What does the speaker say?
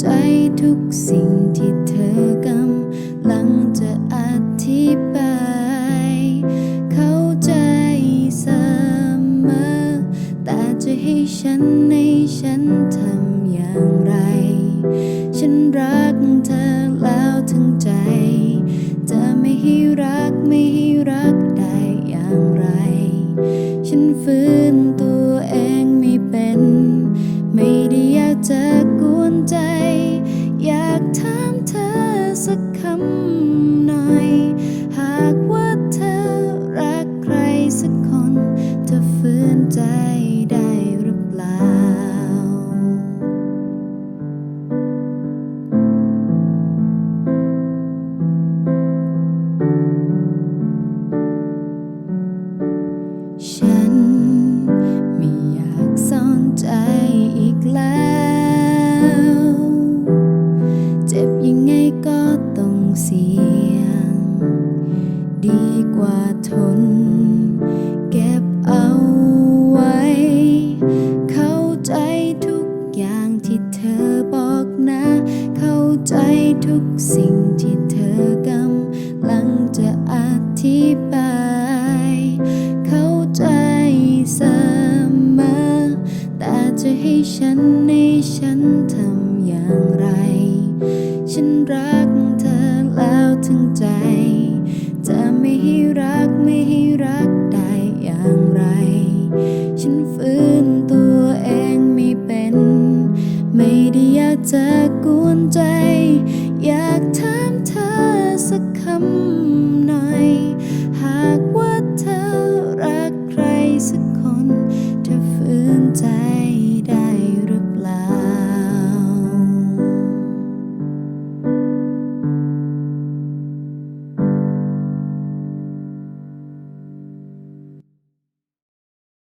ใจทุกสิ่งที่เธอกำลังจะอธิบาย เข้าใจเสมอแต่จะให้ฉัน สักคำหน่อย หากว่าเธอรักใครสักคนเธอฝืนใจ กว่าทน เก็บเอาไว้ เข้าใจทุกอย่างที่เธอบอกนะ เข้าใจทุกสิ่งที่เธอกำลังจะอธิบาย เข้าใจเสมอแต่จะให้ฉันในฉันทำอย่างไร ฉันรักเธอแล้วถึงใจ เธอยากจะกวนใจ อยากถามเธอสักคำหน่อย หากว่าเธอรักใครสักคนเธอฝืนใจ